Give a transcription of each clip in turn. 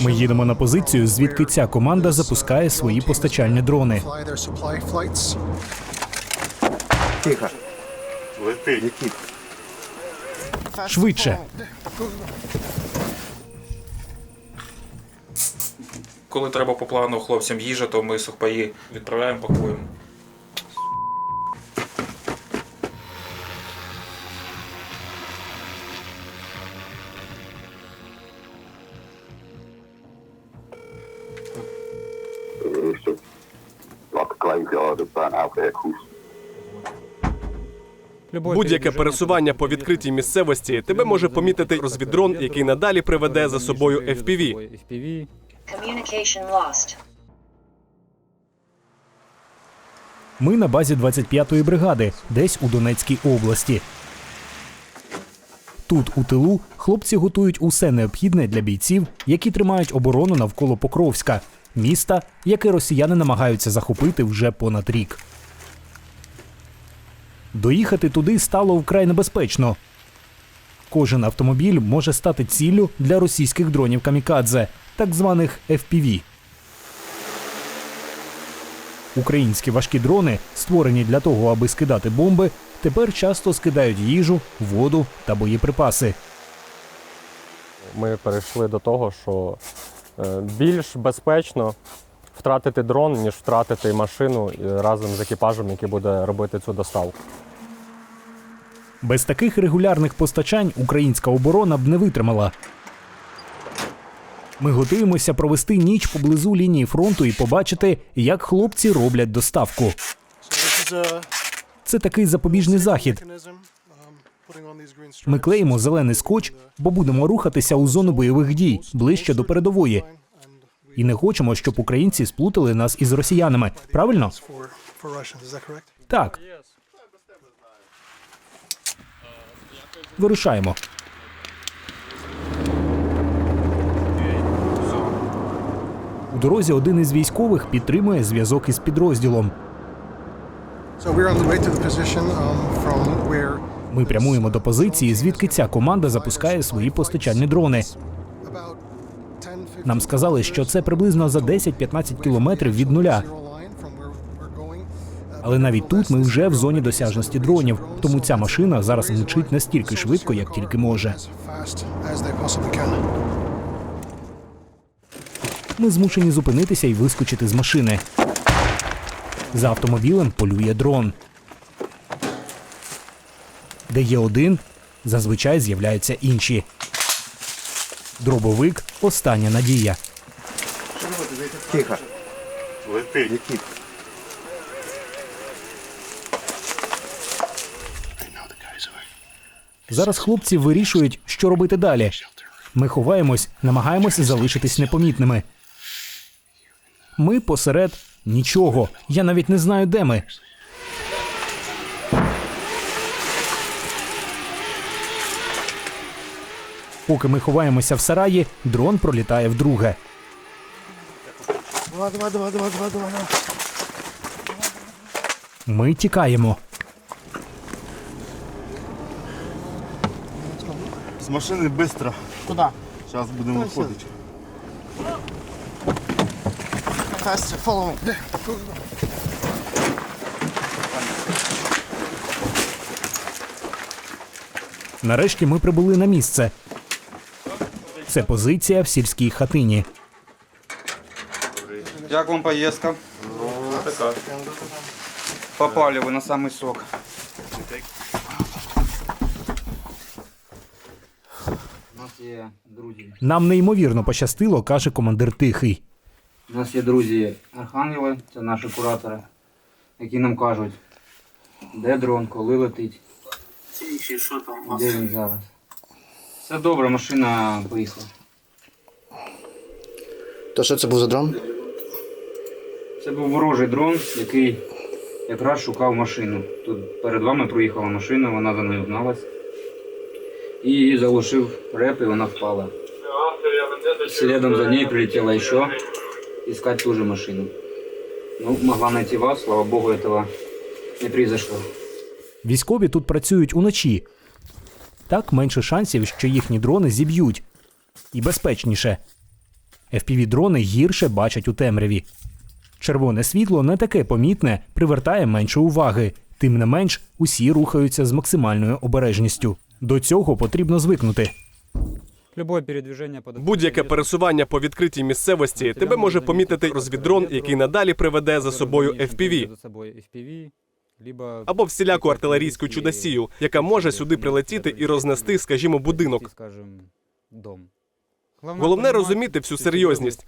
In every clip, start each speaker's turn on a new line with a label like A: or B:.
A: Ми їдемо на позицію, звідки ця команда запускає свої постачальні дрони.
B: Тихо.
C: Летить.
A: Швидше.
D: Коли треба по плану хлопцям їжа, то ми сухпаї відправляємо, пакуємо.
E: Graveyard of burnt out vehicles.
F: Будь-яке пересування по відкритій місцевості тебе може помітити розвідрон, який надалі приведе за собою FPV.
G: Communication lost.
A: Ми на базі 25-ї бригади, десь у Донецькій області. Тут, у тилу, хлопці готують усе необхідне для бійців, які тримають оборону навколо Покровська, міста, яке росіяни намагаються захопити вже понад рік. Доїхати туди стало вкрай небезпечно. Кожен автомобіль може стати ціллю для російських дронів камікадзе, так званих FPV. Українські важкі дрони, створені для того, аби скидати бомби, тепер часто скидають їжу, воду та боєприпаси.
H: Ми перейшли до того, що більш безпечно втратити дрон, ніж втратити машину разом з екіпажем, який буде робити цю доставку.
A: Без таких регулярних постачань українська оборона б не витримала. Ми готуємося провести ніч поблизу лінії фронту і побачити, як хлопці роблять доставку. Це такий запобіжний захід. Ми клеїмо зелений скотч, бо будемо рухатися у зону бойових дій ближче до передової. І не хочемо, щоб українці сплутали нас із росіянами. Правильно? Так. Вирушаємо. У дорозі один із військових підтримує зв'язок із підрозділом. Ми прямуємо до позиції, звідки ця команда запускає свої постачальні дрони. Нам сказали, що це приблизно за 10-15 кілометрів від нуля. Але навіть тут ми вже в зоні досяжності дронів, тому ця машина зараз мчить настільки швидко, як тільки може. Ми змушені зупинитися і вискочити з машини. За автомобілем полює дрон. Де є один, зазвичай з'являються інші. Дробовик остання надія.
B: Тихо.
C: Летить.
B: Летит.
A: Зараз хлопці вирішують, що робити далі. Ми ховаємось, намагаємося залишитись непомітними. Ми посеред нічого. Я навіть не знаю, де ми. Поки ми ховаємося в сараї, дрон пролітає вдруге.
B: Давай, давай, давай, давай, давай, давай.
A: Ми тікаємо.
C: З машини швидко.
B: Куда?
C: Зараз будемо виходити.
B: Faster, follow me.
A: Нарешті ми прибули на місце. Це позиція в сільській хатині.
I: Як вам поїздка?
D: Така.
I: Попали ви на самий сок.
A: Нам неймовірно пощастило, каже командир Тихий.
I: У нас є друзі архангели, це наші куратори, які нам кажуть, де дрон, коли летить. Де він зараз. Все добре, машина поїхала.
B: То що це був за дрон?
I: Це був ворожий дрон, який якраз шукав машину. Тут перед вами проїхала машина, вона за нею гналась. І її залишив реп, і вона впала. Следом за ней прилетела еще искать ту же машину. Ну, могла найти вас, слава богу, этого не произошло.
A: Військові тут працюють уночі. Так менше шансів, що їхні дрони зіб'ють. і безпечніше. FPV-дрони гірше бачать у темряві. Червоне світло не таке помітне, привертає менше уваги. Тим не менш, усі рухаються з максимальною обережністю. До цього потрібно звикнути.
J: Любое передвижение
F: Будь-яке пересування по відкритій місцевості тебе може помітити розвіддрон, який надалі приведе за собою FPV. Або всіляку артилерійську чудосію, яка може сюди прилетіти і рознести, скажімо, будинок.
J: дом.
F: Головне розуміти всю серйозність,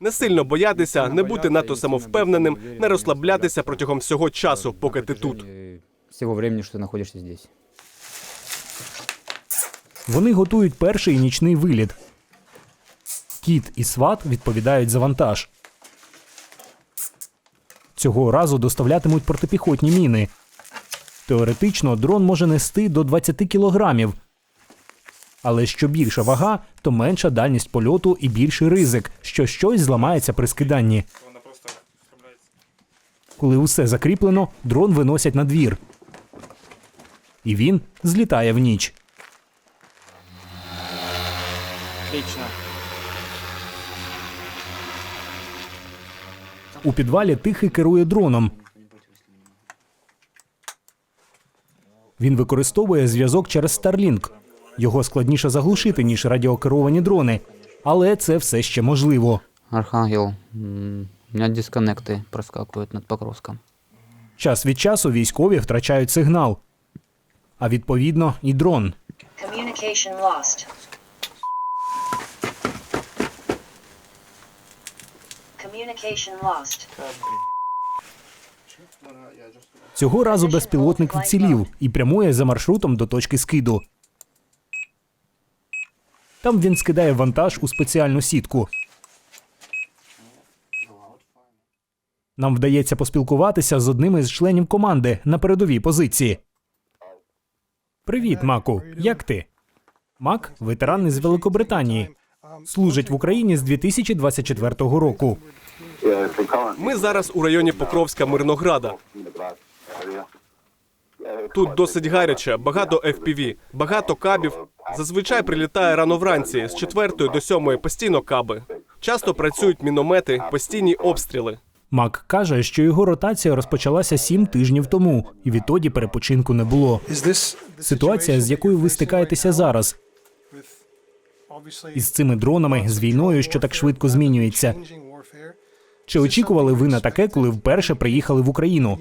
F: не сильно боятися, не бути надто самовпевненим, не розслаблятися протягом всього часу, поки ти тут.
J: Всього времени, що ти знаходишся здесь.
A: Вони готують перший нічний виліт. Кіт і сват відповідають за вантаж. Цього разу доставлятимуть протипіхотні міни. Теоретично дрон може нести до 20 кілограмів. Але що більша вага, то менша дальність польоту і більший ризик, що щось зламається при скиданні. Коли усе закріплено, дрон виносять на двір. І він злітає в ніч. У підвалі тихий керує дроном. Він використовує зв'язок через Starlink. Його складніше заглушити, ніж радіокеровані дрони, але це все ще можливо.
J: Архангел, у мене дисконнекти проскакують над Покровском.
A: Час від часу військові втрачають сигнал, а відповідно і дрон.
G: Communication lost. Communication lost.
A: Цього разу безпілотник вцілів і прямує за маршрутом до точки скиду. Там він скидає вантаж у спеціальну сітку. Нам вдається поспілкуватися з одним із членів команди на передовій позиції. Привіт, Маку. Як ти? Мак ветеран із Великобританії. Служить в Україні з 2024 року.
F: Ми зараз у районі Покровська Мирнограда. Тут досить гаряче, багато FPV, багато кабів. Зазвичай прилітає рано вранці з четвертої до сьомої постійно каби. Часто працюють міномети, постійні обстріли.
A: Мак каже, що його ротація розпочалася сім тижнів тому, і відтоді перепочинку не було. Ситуація, з якою ви стикаєтеся зараз, із цими дронами, з війною, що так швидко змінюється. Чи очікували ви на таке, коли вперше приїхали в Україну?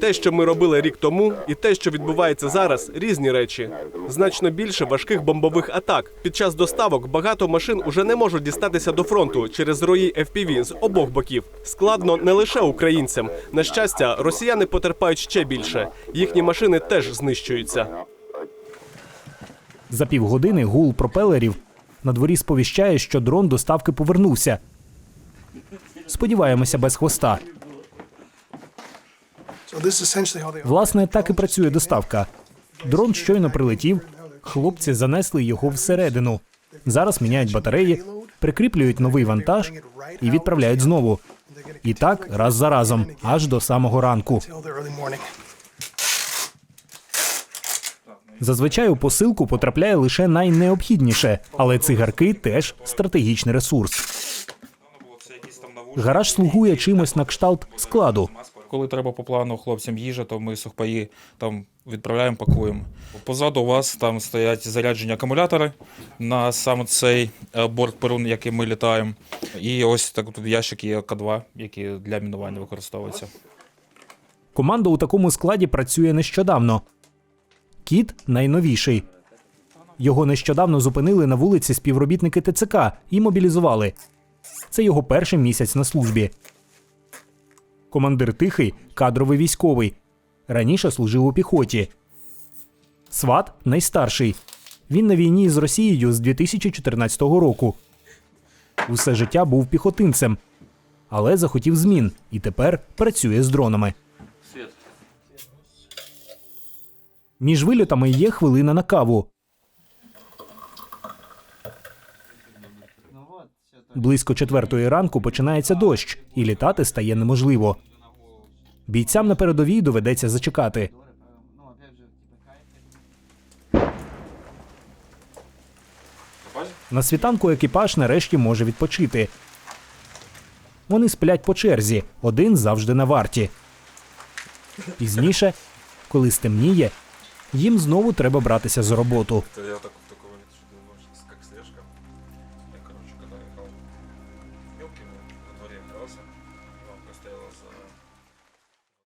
F: Те, що ми робили рік тому, і те, що відбувається зараз, різні речі. Значно більше важких бомбових атак. Під час доставок багато машин уже не можуть дістатися до фронту через рої FPV з обох боків. Складно не лише українцям. На щастя, росіяни потерпають ще більше. Їхні машини теж знищуються.
A: За півгодини гул пропелерів на дворі сповіщає, що дрон доставки повернувся. Сподіваємося, без хвоста. Власне, так і працює доставка. Дрон щойно прилетів, хлопці занесли його всередину. Зараз міняють батареї, прикріплюють новий вантаж і відправляють знову. І так раз за разом, аж до самого ранку. Зазвичай у посилку потрапляє лише найнеобхідніше, але цигарки теж стратегічний ресурс. Гараж слугує чимось на кшталт складу.
D: Коли треба по плану хлопцям їжа, то ми сухпаї там відправляємо, пакуємо. Позаду у вас там стоять заряджені акумулятори на саме цей е, борт перун, який ми літаємо. І ось так тут ящики є К2, які для мінування використовуються.
A: Команда у такому складі працює нещодавно. Кіт найновіший. Його нещодавно зупинили на вулиці співробітники ТЦК і мобілізували. Це його перший місяць на службі. Командир тихий, кадровий військовий. Раніше служив у піхоті. Сват найстарший. Він на війні з Росією з 2014 року. Усе життя був піхотинцем, але захотів змін і тепер працює з дронами. Між вильотами є хвилина на каву. Близько четвертої ранку починається дощ, і літати стає неможливо. Бійцям на передовій доведеться зачекати. На світанку екіпаж нарешті може відпочити. Вони сплять по черзі, один завжди на варті. Пізніше, коли стемніє, їм знову треба братися за роботу.